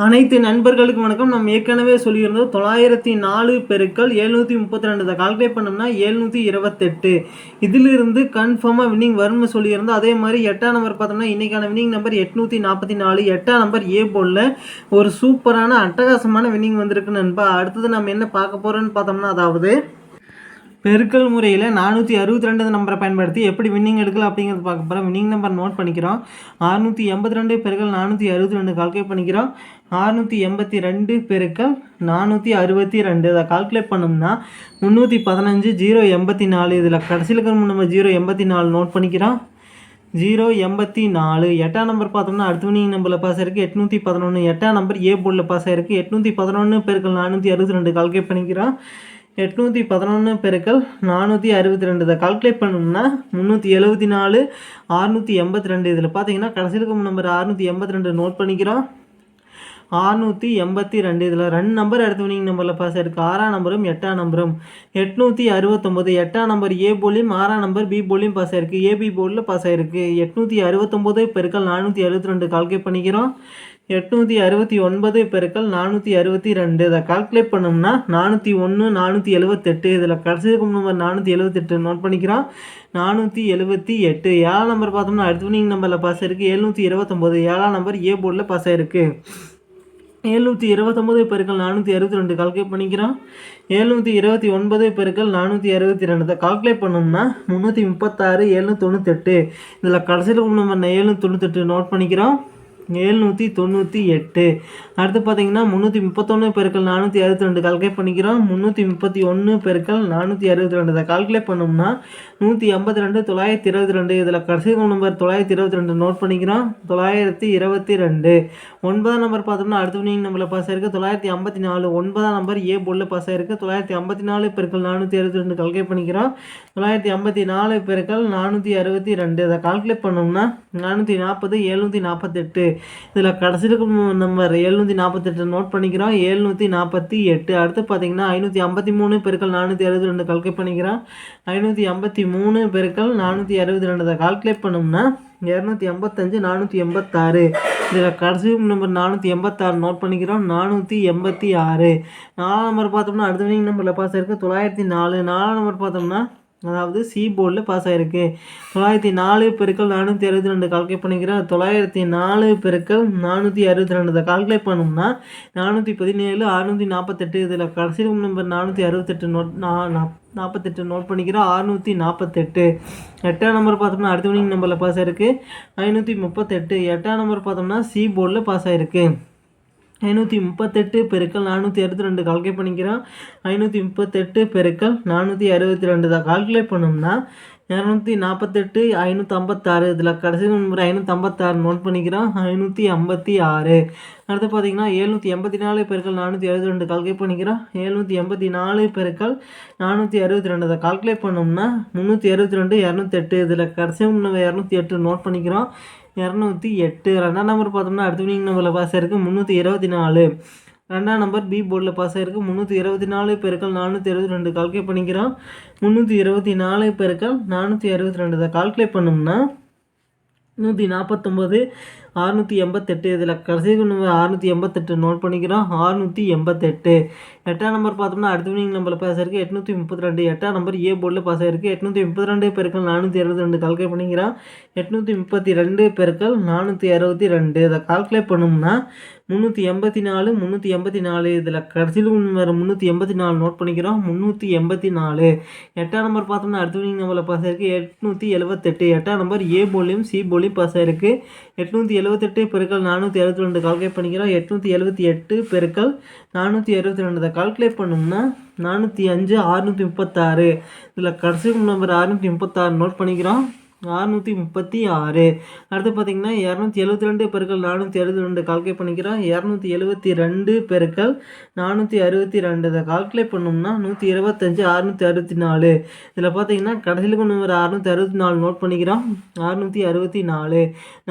அனைத்து நண்பர்களுக்கும் வணக்கம். நம்ம ஏற்கனவே சொல்லியிருந்தோம் தொள்ளாயிரத்தி நாலு பெருக்கள் எழுநூற்றி முப்பத்தி ரெண்டு இதை கால்குலேட் பண்ணோம்னா எழுநூற்றி இருபத்தெட்டு. இதிலிருந்து கன்ஃபார்மாக வின்னிங் வரும்னு சொல்லியிருந்தோம். அதே மாதிரி எட்டாம் நம்பர் பார்த்தோம்னா இன்றைக்கான வின்னிங் நம்பர் எட்நூற்றி நாற்பத்தி நாலு. எட்டாம் நம்பர் ஏ போலில் ஒரு சூப்பரான அட்டகாசமான வின்னிங் வந்திருக்கு நண்பா. அடுத்தது நம்ம என்ன பார்க்க போகிறோன்னு பார்த்தோம்னா அதாவது பெருக்கல் முறையில் நானூற்றி அறுபத்தி ரெண்டு நம்பரை பயன்படுத்தி எப்படி வின்னிங் எடுக்கலாம் அப்படிங்கிறது பார்க்க போகிறோம் வின்னிங் நம்பர் நோட் பண்ணிக்கிறோம். அறுநூற்றி எண்பத்தி ரெண்டு பெருக்கள் நானூற்றி அறுபத்தி ரெண்டு கால்குலேட் பண்ணிக்கிறோம். அறுநூற்றி எண்பத்தி ரெண்டு பெருக்கள் நானூற்றி அறுபத்தி ரெண்டு இதை கால்குலேட் பண்ணோம்னா முந்நூற்றி பதினஞ்சு ஜீரோ எண்பத்தி நாலு இதில் கடைசியில் இருக்கிற நம்ம ஜீரோ எண்பத்தி நாலு நோட் பண்ணிக்கிறோம். ஜீரோ எண்பத்தி நாலு எட்டாம் நம்பர் பார்த்தோம்னா அடுத்த வினிங் நம்பரில் பாஸ் ஆயிருக்கு. எட்நூற்றி பதினொன்று எட்டாம் நம்பர் ஏ போர்டில் பாஸ் ஆயிருக்கு. எட்நூற்றி பதினொன்று பெருக்கள் நானூற்றி அறுபத்தி ரெண்டு கால்குலேட் பண்ணிக்கிறோம். எட்நூற்றி பதினொன்று பெருக்கள் நானூற்றி அறுபத்தி ரெண்டு. இதை கால்குலேட் பண்ணோம்னா முந்நூற்றி எழுபத்தி நாலு ஆறுநூற்றி எண்பத்தி ரெண்டு. இதில் பார்த்தீங்கன்னா கடைசி இருக்கும் நம்பர் அறுநூற்றி எண்பத்தி ரெண்டு நோட் பண்ணிக்கிறோம். ஆறுநூற்றி எண்பத்தி ரெண்டு. இதில் ரெண்டு நம்பர் அடுத்த வினிங் நம்பரில் பாஸ் ஆயிருக்கு. ஆறாம் நம்பரும் எட்டாம் நம்பரும் எட்நூற்றி அறுபத்தொம்போது எட்டாம் நம்பர் ஏ போலியும் ஆறாம் நம்பர் பி போலியும் பாஸ் ஆயிருக்கு. ஏபி போர்டில் பாஸ் ஆயிருக்கு. எட்நூற்றி அறுபத்தொம்போது பெருக்கள் நானூற்றி அறுபத்தி ரெண்டு. கால்குலேட் பண்ணிக்கிறோம். எட்நூற்றி அறுபத்தி ஒன்பது பெருக்கள் நானூற்றி அறுபத்தி ரெண்டு. இதை கால்குலேட் பண்ணோம்னா நானூற்றி ஒன்று நானூற்றி எழுபத்தெட்டு இதில் கடைசி இருக்கும் நம்பர் நானூற்றி எழுபத்தெட்டு நோட் பண்ணிக்கிறோம். நானூற்றி எழுபத்தி எட்டு. ஏழாம் நம்பர் பார்த்தோம்னா அடுத்த நம்பரில் பாஸ் ஆயிருக்கு. எழுநூற்றி இருபத்தொம்போது. ஏழாம் நம்பர் ஏ போர்டில் பாஸ் ஆயிருக்கு. எழுநூற்றி இருபத்தொம்போது பெருக்கள் நானூற்றி அறுபத்தி ரெண்டு. கால்குலேட் பண்ணிக்கிறோம். எழுநூற்றி இருபத்தி ஒன்பது பெருக்கள் நானூற்றி அறுபத்தி ரெண்டு. கால்குலேட் பண்ணோம்னா முந்நூற்றி முப்பத்தாறு எழுநூற்றி தொண்ணூத்தெட்டு. இதில் கடைசியில் நம்ம எழுநூற்றி தொண்ணூத்தெட்டு நோட் பண்ணிக்கிறோம். எழுநூற்றி தொண்ணூற்றி எட்டு. அடுத்து பார்த்தீங்கன்னா முந்நூற்றி முப்பத்தொன்று பெருக்கள் நானூற்றி அறுபத்தி ரெண்டு. கால்குலேட் பண்ணிக்கிறோம். முந்நூற்றி முப்பத்தி ஒன்று பெருக்கள் நானூற்றி அறுபத்தி ரெண்டு. இதை கால்குலேட் பண்ணோம்னா நூற்றி ஐம்பத்தி ரெண்டு தொள்ளாயிரத்தி இருபத்தி ரெண்டு. இதில் கடைசி நம்பர் தொள்ளாயிரத்தி இருபத்தி ரெண்டு நோட் பண்ணிக்கிறோம். தொள்ளாயிரத்தி இருபத்தி ரெண்டு. ஒன்பதாம் நம்பர் பார்த்தோம்னா அடுத்த வினிங் நம்பரில் பாஸ் ஆயிருக்கு. தொள்ளாயிரத்தி ஐம்பத்தி நாலு. ஒன்பதாம் நம்பர் ஏ போர்டில் பாஸ் ஆயிருக்கு. தொள்ளாயிரத்தி ஐம்பத்தி நாலு பெருக்கள் நானூற்றி அறுபத்தி ரெண்டு கால்குலேட் பண்ணிக்கிறோம். தொள்ளாயிரத்தி ஐம்பத்தி நாலு பெருக்கள் நானூற்றி அறுபத்தி ரெண்டு. இதை கால்குலேட் பண்ணோம்னா நானூற்றி நாற்பது எழுநூற்றி நாற்பத்தெட்டு. இதில் கடைசியில் நம்பர் எழுநூற்றி நாற்பத்தெட்டு நோட் பண்ணிக்கிறோம். எழுநூற்றி நாற்பத்தி எட்டு. அடுத்து பார்த்தீங்கன்னா ஐநூற்றி ஐம்பத்தி மூணு பெருக்கள் நானூற்றி அறுபத்தி ரெண்டு கால்குலேட் பண்ணிக்கிறோம். ஐநூற்றி ஐம்பத்தி மூணு பெருக்கள் நானூற்றி அறுபது ரெண்டு கால்குலேட் பண்ணோம்னா இரநூத்தி எண்பத்தஞ்சு நானூற்றி எண்பத்தாறு. இதில் கடைசி நம்பர் நானூற்றி எண்பத்தாறு நோட் பண்ணிக்கிறோம். நானூற்றி எண்பத்தி ஆறு. நாலாம் நம்பர் பார்த்தோம்னா அடுத்த நம்பரில் பாஸ் இருக்குது தொள்ளாயிரத்தி நாலு. நாலாம் நம்பர் பார்த்தோம்னா அதாவது சி போர்டில் பாஸ் ஆகிருக்கு தொள்ளாயிரத்தி நாலு பெருக்கள் நானூற்றி அறுபத்தி ரெண்டு கால்குலேட் பண்ணிக்கிறேன் தொள்ளாயிரத்தி நாலு பெருக்கள் நானூற்றி அறுபத்தி ரெண்டு இதை கால்குலேட் பண்ணோம்னா நானூற்றி பதினேழு அறுநூற்றி நாற்பத்தெட்டு இதில் கடைசி நம்பர் நானூற்றி அறுபத்தெட்டு நோட் நாற்பத்தெட்டு நோட் பண்ணிக்கிறோம் அறுநூற்றி நாற்பத்தெட்டு எட்டாம் நம்பர் பார்த்தோம்னா அடுத்த வினிங் நம்பரில் பாஸ் ஆகிருக்கு ஐநூற்றி முப்பத்தெட்டு. எட்டாம் நம்பர் பார்த்தோம்னா சி போர்டில் பாஸ் ஆகிருக்கு ஐநூற்றி முப்பத்தெட்டு பெருக்கள் நானூற்றி அறுபத்தி ரெண்டு கால்குலேட் பண்ணிக்கிறோம். ஐநூற்றி முப்பத்தெட்டு பெருக்கள் நானூற்றி அறுபத்தி ரெண்டு தான் கால்குலேட் பண்ணோம்னா இரநூத்தி நாற்பத்தெட்டு ஐநூற்றி ஐம்பத்தாறு இதில் கடைசி நம்பர் ஐநூற்றி ஐம்பத்தாறு நோட் பண்ணிக்கிறோம். ஐநூற்றி ஐம்பத்தி ஆறு. அடுத்து பார்த்தீங்கன்னா எழுநூற்றி எண்பத்தி நாலு பெருக்கள் நானூற்றி அறுபத்தி ரெண்டு கால்குலேட் பண்ணிக்கிறோம். எழுநூற்றி எண்பத்தி நாலு பெருக்கள் நானூற்றி அறுபத்தி ரெண்டு அதை கால்குலேட் பண்ணோம்னா முந்நூற்றி அறுபத்தி ரெண்டு இரநூத்தெட்டு இதில் கடைசி இரநூத்தி எட்டு நோட் பண்ணிக்கிறோம். இரநூத்தி எட்டு ரெண்டாம் நம்பர் பார்த்தோம்னா அடுத்த வினிங் நம்பரில் பாஸ் ஆயிருக்கு முந்நூற்றி இருபத்தி நாலு. ரெண்டாம் நம்பர் பி போர்டில் பாஸ் ஆயிருக்கு முந்நூற்றி இருபத்தி நாலு பெருக்கள் நானூற்றி இருபத்தி ரெண்டு. கால்குலேட் பண்ணிக்கிறோம். முந்நூற்றி இருபத்தி நாலு பெருக்கள் நானூற்றி அறுபத்தி ரெண்டு. இதை கால்குலேட் பண்ணோம்னா நூற்றி நாற்பத்தொம்போது அறுநூற்றி எண்பத்தெட்டு இதில் கடைசி நம்பர் அறுநூற்றி எண்பத்தெட்டு நோட் பண்ணிக்கிறோம். அறுநூற்றி எண்பத்தெட்டு. எட்டாம் நம்பர் பார்த்தோம்னா அடுத்த வினிங் நம்பரில் பாஸ் ஆயிருக்கு. எட்நூற்றி முப்பத்தி ரெண்டு. எட்டாம் நம்பர் ஏ போர்டில் பாஸ் ஆயிருக்கு. எட்நூற்றி முப்பத்தி ரெண்டு பெருக்கள் நானூற்றி அறுபத்தி ரெண்டு கால்குலேட் பண்ணிக்கிறோம். எட்நூற்றி முப்பத்தி ரெண்டு பெருக்கள் நானூற்றி அறுபத்தி ரெண்டு. இதை கால்குலேட் பண்ணோம்னா முந்நூற்றி எண்பத்தி நாலு முந்நூற்றி எண்பத்தி நாலு இதில் கடைசியில் வேறு முந்நூற்றி எண்பத்தி நாலு நோட் பண்ணிக்கிறோம். முந்நூற்றி எண்பத்தி நாலு. எட்டாம் நம்பர் பார்த்தோம்னா அடுத்த வினிங் நம்பரில் பாஸ் ஆயிருக்கு. எட்நூற்றி எழுபத்தெட்டு. எட்டாம் நம்பர் ஏ போலியும் சி போலியும் பாஸ் ஆயிருக்கு. எட்நூற்றி எழுபத்தெட்டு பெருக்கள் நானூற்றி அறுபத்தி ரெண்டு கால்குலேட் பண்ணிக்கிறோம். எட்நூற்றி எழுபத்தி எட்டு பெருக்கள் நானூற்றி அறுபத்தி ரெண்டு கால்குலேட் பண்ணோம்னா நானூற்றி அஞ்சு அறுநூற்றி முப்பத்தாறு. இதில் கடைசி நம்பர் அறுநூற்றி முப்பத்தாறு நோட் பண்ணிக்கிறோம். அறுநூற்றி முப்பத்தி ஆறு. அடுத்து பார்த்தீங்கன்னா இரநூத்தி எழுபத்தி ரெண்டு பெருக்கள் நானூற்றி அறுபத்தி ரெண்டு கால்குலேட் பண்ணிக்கிறோம். இரநூத்தி எழுபத்தி ரெண்டு பெருக்கள் நானூற்றி அறுபத்தி ரெண்டு. இதை கால்குலேட் பண்ணோம்னா நூற்றி இருபத்தஞ்சு அறுநூற்றி அறுபத்தி நாலு. இதில் பார்த்தீங்கன்னா கடைசியில் கொண்டு வர அறுநூற்றி அறுபத்தி நாலு நோட் பண்ணிக்கிறோம். அறுநூற்றி அறுபத்தி நாலு.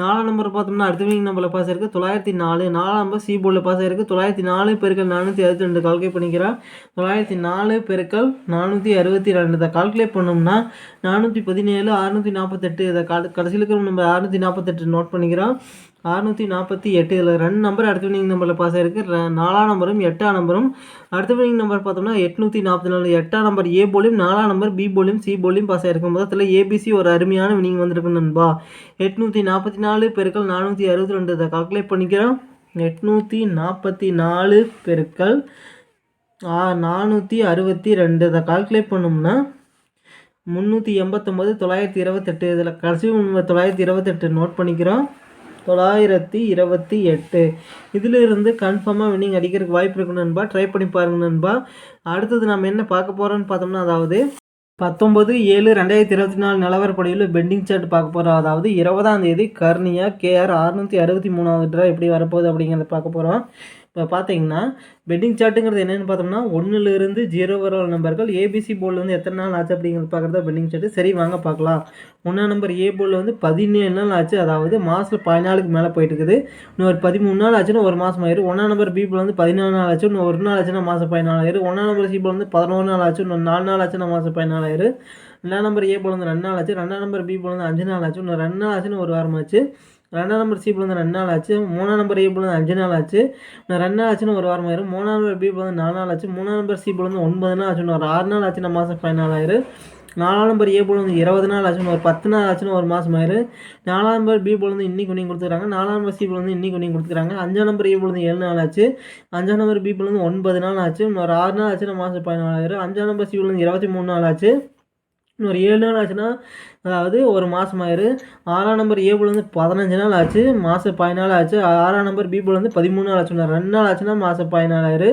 நாலாம் நம்பர் பார்த்தோம்னா அடுத்த வீங்க நம்பரில் பாஸ் இருக்குது தொள்ளாயிரத்தி நாலு. நாலாம் நம்பர் சி போர்டில் பாஸ் ஆயிருக்கு. தொள்ளாயிரத்தி நாலு பெருக்கள் நானூற்றி அறுபத்தி ரெண்டு கால்குலேட் பண்ணிக்கிறோம். தொள்ளாயிரத்தி நாலு பெருக்கள் நானூற்றி அறுபத்தி ரெண்டு. இதை கால்குலேட் பண்ணோம்னா நானூற்றி பதினேழு அறுநூற்றி நாற்பத்தி நாற்பத்தெட்டு இதை கடைசியில் இருக்கிற நம்ம அறுநூற்றி நாற்பத்தெட்டு நோட் பண்ணிக்கிறோம். அறுநூற்றி நாற்பத்தி எட்டு இதில் ரெண்டு நம்பர் அடுத்த வினிங் நம்பரில் பாஸ் ஆயிருக்கு. ர- நாலாம் நம்பரும் எட்டாம் நம்பரும் அடுத்த வினிங் நம்பர் பார்த்தோம்னா எட்நூற்றி நாற்பத்தி நாலு எட்டாம் நம்பர் ஏ போலியும் நாலாம் நம்பர் பி போலியும் சி போலியும் பாஸ் ஆயிருக்கு. மொத்தத்தில் ஏபிசி ஒரு அருமையான வினிங் வந்திருக்கு நண்பா. எட்நூற்றி நாற்பத்தி நாலு பெருக்கள் நானூற்றி அறுபத்தி ரெண்டு இதை கால்குலேட் பண்ணிக்கிறோம். எட்நூற்றி நாற்பத்தி நாலு பெருக்கள் நானூற்றி அறுபத்தி ரெண்டு இதை கால்குலேட் பண்ணோம்னா முந்நூற்றி எண்பத்தொம்போது தொள்ளாயிரத்தி இருபத்தெட்டு. இதில் கடைசி தொள்ளாயிரத்தி இருபத்தெட்டு நோட் பண்ணிக்கிறோம். தொள்ளாயிரத்தி இருபத்தி எட்டு இதிலிருந்து கன்ஃபார்மாக வின்னிங் அடிக்கிறதுக்கு வாய்ப்பு இருக்கு நண்பா. ட்ரை பண்ணி பாருங்க நண்பா. அடுத்தது நம்ம என்ன பார்க்க போகிறோன்னு பார்த்தோம்னா அதாவது பத்தொம்பது ஏழு ரெண்டாயிரத்தி இருபத்தி நாலு நிலவரப்படியில் பெண்டிங் சார்ட் பார்க்க போகிறோம் அதாவது இருபதாம் தேதி கர்னியா கேஆர் அறுநூற்றி அறுபத்தி மூணாவது ட்ரா எப்படி வரப்போகுது அப்படிங்கிறத பார்க்க போகிறோம் இப்போ பார்த்தீங்கன்னா பெட்டிங் சார்ட்டுங்கிறது என்னென்னு பார்த்தோம்னா ஒன்றுலேருந்து ஜீரோ வர நம்பர்கள் ஏபிசி போர்டில் வந்து எத்தனை நாள் ஆச்சு அப்படிங்கிறது பார்க்குறதா பெட்டிங் சார்ட்டு சரி வாங்க பார்க்கலாம். ஒன்றாம் நம்பர் ஏ போர்டில் வந்து பதினேழு நாள் ஆச்சு. அதாவது மாதத்தில் பதினாலுக்கு மேலே போயிட்டு இருக்குது. இன்னும் ஒரு பதிமூணு நாள் ஆச்சுன்னா ஒரு மாதம் ஆயிரும். ஒன்றாம் நம்பர் பி போல் வந்து பதினாலு நாள் ஆச்சு. இன்னும் ஒரு நாள் ஆச்சுன்னா மாதம் பதினாலாயிரம் ஒன்றாம் நம்பர் சி போல் வந்து பதினோரு நாள் ஆச்சு. இன்னும் நாலு நாள் ஆச்சுன்னா மாதம் பதினாலாயிரம் ரெண்டாம் நம்பர் ஏ போல் வந்து ரெண்டு நாள் ஆச்சு. ரெண்டாம் நம்பர் பி போல் அஞ்சு நாள் ஆச்சு. இன்னும் ரெண்டு நாள் ஆச்சுன்னு ஒரு வாரம் ஆச்சு. ரெண்டாம் நம்பர் சி போல் ரெண்டு நாள் ஆச்சு. மூணாம் நம்பர் ஏ போல் அஞ்சு நாள் ஆச்சு. இன்னும் ரெண்டு நாள் ஆச்சுன்னு ஒரு வாரம் ஆயிரும். மூணாம் நம்பர் பி போல் வந்து நாலு நாள் ஆச்சு. மூணாம் நம்பர் சி போல் ஒன்பது நாள் ஆச்சுன்னு ஒரு ஆறு நாள் ஆச்சுன்னா மாதம் பதினாலாயிரம் நாலாம் நம்பர் ஏ போல் வந்து இருபது நாள் ஆச்சுன்னு ஒரு பத்து நாள் ஆச்சுன்னு ஒரு மாதம் ஆயிரு. நாலாம் நம்பர் பி போல் வந்து இன்னைக்கு கொண்டு கொடுத்துருக்காங்க நாலாம் நம்பர் சி போல் வந்து இன்னைக்கு கொண்டு கொடுத்துருக்காங்க அஞ்சாம் நம்பர் ஏ போல் வந்து ஏழு நாள் ஆச்சு. அஞ்சாம் நம்பர் பி போல் வந்து ஒன்பது நாள் ஆச்சு. இன்னொரு ஆறு நாள் ஆச்சுன்னா மாதம் பதினாலாயிரம் அஞ்சாம் நம்பர் சி போல் வந்து இருபத்தி மூணு நாள் ஆச்சு. இன்னொரு ஏழு நாள் ஆச்சுன்னா அதாவது ஒரு மாதம் ஆயிரு. ஆறாம் நம்பர் ஏ வந்து பதினஞ்சு நாள் ஆச்சு. மாதம் பதினாலு ஆச்சு. ஆறாம் நம்பர் பி வந்து பதிமூணு நாள் ஆச்சு ரெண்டு நாள் ஆச்சுன்னா மாதம் பதினாலாயிரு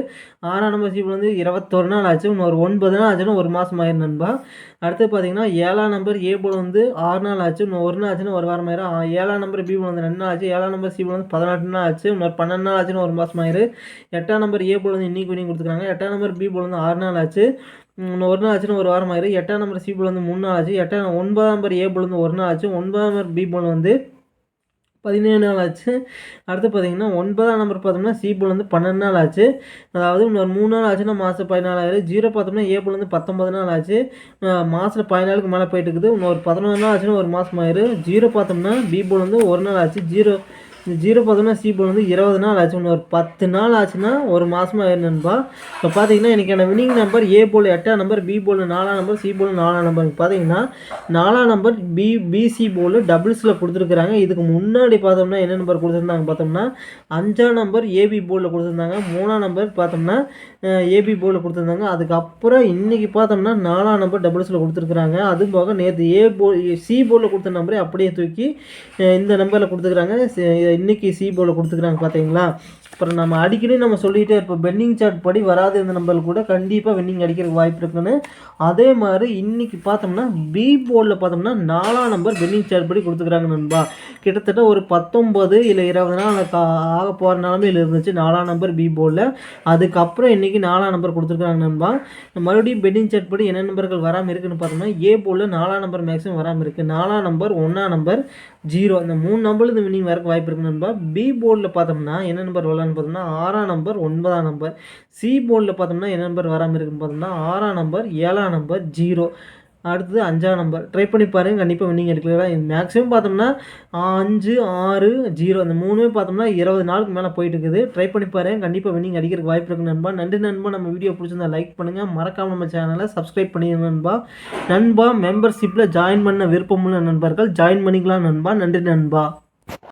ஆறாம் நம்பர் சி வந்து இருபத்தொரு நாள் ஆச்சு. இன்னும் ஒரு ஒன்பது நாள் ஆச்சுன்னா ஒரு மாதம் ஆயிரும் நண்பா. அடுத்து பார்த்தீங்கன்னா ஏழாம் நம்பர் ஏ வந்து ஆறு நாள் ஆச்சு. இன்னும் ஒரு நாள் ஆச்சுன்னா ஒரு வாரம் ஆயிரும் ஏழாம் நம்பர் பி வந்து ரெண்டு நாள் ஆச்சு. ஏழாம் நம்பர் சி வந்து பதினெட்டு நாள் ஆச்சு. இன்னொரு பன்னெண்டு நாள் ஆச்சுன்னா ஒரு மாதம் ஆயிரு. எட்டாம் நம்பர் ஏ வந்து இன்னைக்கு வினிங் கொடுத்துருக்காங்க. எட்டாம் நம்பர் பி வந்து ஆறு நாள் ஆச்சு. இன்னும் ஒரு நாள் ஆச்சுன்னு ஒரு வாரம் ஆயிரும் எட்டாம் நம்பர் சி போல் வந்து மூணு நாள் ஆச்சு. எட்டாம் ஒன்பதாம் நம்பர் ஏ போல் வந்து ஒரு நாள் ஆச்சு. ஒன்பதாம் நம்பர் பி போல் வந்து பதினேழு நாள் ஆச்சு. அடுத்து பார்த்தீங்கன்னா ஒன்பதாம் நம்பர் பார்த்தோம்னா சி போல் வந்து பன்னெண்டு நாள் ஆச்சு. அதாவது இன்னொரு மூணு நாள் ஆச்சுன்னா மாதம் பதினாலாயிரம் ஜீரோ பார்த்தோம்னா ஏ போல் வந்து பத்தொம்பது நாள் ஆச்சு. மாதத்தில் பதினாலுக்கு மேலே போயிட்டு இருக்குது. இன்னொரு பதினொன்று நாள் ஆச்சுன்னா ஒரு மாதம் ஆயிரும் ஜீரோ பார்த்தோம்னா பி போல் வந்து ஒரு நாள் ஆச்சு. ஜீரோ ஜீரோ பார்த்தோம்னா சீபோல் வந்து இருபது நாள் ஆச்சு. ஒன்று ஒரு பத்து நாள் ஆச்சுன்னா ஒரு மாதமாக ஆயிரும் நண்பா. இப்போ பார்த்தீங்கன்னா எனக்கான வினிங் நம்பர் ஏ போல் எட்டாம் நம்பர் பி போல் நாலாம் நம்பர் சி போல் நாலாம் நம்பர் பார்த்தீங்கன்னா நாலாம் நம்பர் பி பிசி போல் டபுள்ஸில் கொடுத்துருக்குறாங்க. இதுக்கு முன்னாடி பார்த்தோம்னா என்ன நம்பர் கொடுத்துருந்தாங்க பார்த்தோம்னா அஞ்சாம் நம்பர் ஏபி போர்டில் கொடுத்துருந்தாங்க. மூணாம் நம்பர் பார்த்தோம்னா ஏபி போர்டில் கொடுத்துருந்தாங்க. அதுக்கப்புறம் இன்றைக்கி பார்த்தோம்னா நாலாம் நம்பர் டபுள்ஸில் கொடுத்துருக்குறாங்க. அது போக நேற்று ஏ போ சி போர்டில் கொடுத்த நம்பரே அப்படியே தூக்கி இந்த நம்பரில் கொடுத்துருக்குறாங்க. இன்றைக்கி சி போர்டில் பார்த்தீங்களா அப்புறம் நம்ம அடிக்கடி நம்ம சொல்லிகிட்டே இருப்போம் பென்னிங் சார்ட் படி வராது இந்த நம்பர் கூட கண்டிப்பாக வென்னிங் அடிக்கிறதுக்கு வாய்ப்பு இருக்குன்னு. அதே மாதிரி இன்னைக்கு பார்த்தோம்னா பி போர்டில் பார்த்தோம்னா நாலாம் நம்பர் பென்னிங் சார்ட் படி கொடுத்துக்கிறாங்க நண்பா. கிட்டத்தட்ட ஒரு பத்தொம்பது இல்லை இருபது நாள் கா- ஆக போகிற நிலமையில் இருந்துச்சு நாலாம் நம்பர் பி போர்டில் அதுக்கப்புறம் இன்னைக்கு நாலாம் நம்பர் கொடுத்துருக்காங்க நண்பா. மறுபடியும் பெட்டிங் சார்ட் படி என்ன நம்பர்கள் வராமல் இருக்குன்னு பார்த்தோம்னா ஏ போர்டில் நாலாம் நம்பர் மேக்ஸிமம் வராமல் இருக்குது நாலாம் நம்பர் ஒன்றாம் நம்பர் ஜீரோ இந்த மூணு நம்பர் இந்த வினிங் வரக்கு வாய்ப்பு இருக்கு நண்பா பி போர்டில் பார்த்தோம்னா என்ன நம்பர் வரலான்னு பார்த்தோம்னா ஆறாம் நம்பர் ஒன்பதாம் நம்பர் சி போர்டில் பார்த்தோம்னா என்ன நம்பர் வராமல் இருக்குன்னு பார்த்தோம்னா ஆறாம் நம்பர் ஏழாம் நம்பர் ஜீரோ அடுத்தது அஞ்சாம் நம்பர் ட்ரை பண்ணி பாருங்க. கண்டிப்பாக வின்னிங் எடுக்கலாம் மேக்ஸிமம் பார்த்தோம்னா அஞ்சு ஆறு ஜீரோ அந்த மூணுமே பார்த்தோம்னா இருபது நாளுக்கு மேலே போயிட்டு இருக்குது. ட்ரை பண்ணி பாருங்க. கண்டிப்பாக வின்னிங் அடிக்கிறதுக்கு வாய்ப்பு இருக்குது நண்பா. நன்றி நண்பா. நம்ம வீடியோ பிடிச்சிருந்தா லைக் பண்ணுங்கள் மறக்காமல் நம்ம சேனலை சப்ஸ்கிரைப் பண்ணிடுங்க நண்பா. நண்பா மெம்பர்ஷிப்பில் ஜாயின் பண்ண விருப்பமுள்ள நண்பர்கள் ஜாயின் பண்ணிக்கலாம் நண்பா. நன்றி நண்பா.